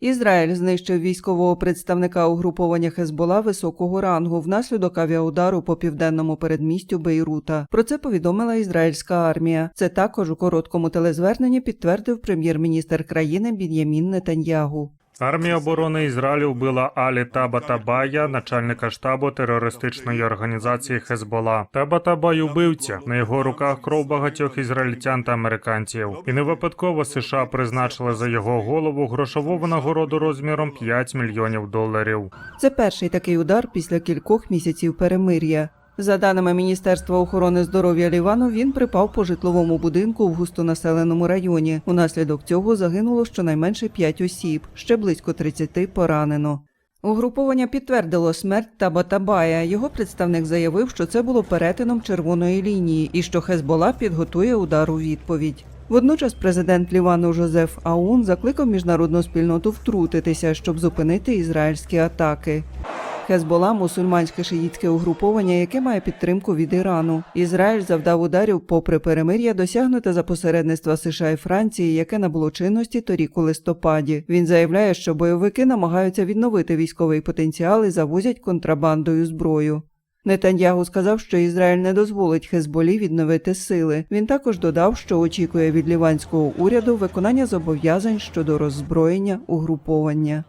Ізраїль знищив військового представника угруповання Хезбола високого рангу внаслідок авіаудару по південному передмістю Бейрута. Про це повідомила ізраїльська армія. Це також у короткому телезверненні підтвердив прем'єр-міністр країни Бін'ямін Нетаньягу. Армія оборони Ізраїлю вбила Алі Табатабая, начальника штабу терористичної організації Хезбола. Табатабай убивця на його руках кров багатьох ізраїльтян та американців. І не випадково США призначили за його голову грошову винагороду розміром 5 мільйонів доларів. Це перший такий удар після кількох місяців перемир'я. За даними Міністерства охорони здоров'я Лівану, він припав по житловому будинку в густонаселеному районі. Унаслідок цього загинуло щонайменше 5 осіб, ще близько 30 поранено. Угруповання підтвердило смерть Табатабая. Його представник заявив, що це було перетином червоної лінії і що Хезбола підготує удар у відповідь. Водночас президент Лівану Жозеф Аун закликав міжнародну спільноту втрутитися, щоб зупинити ізраїльські атаки. Хезбола мусульманське шиїтське угруповання, яке має підтримку від Ірану. Ізраїль завдав ударів попри перемир'я, досягнуте за посередництва США і Франції, яке набуло чинності торік у листопаді. Він заявляє, що бойовики намагаються відновити військовий потенціал і завозять контрабандою зброю. Нетаньягу сказав, що Ізраїль не дозволить Хезболі відновити сили. Він також додав, що очікує від ліванського уряду виконання зобов'язань щодо роззброєння угруповання.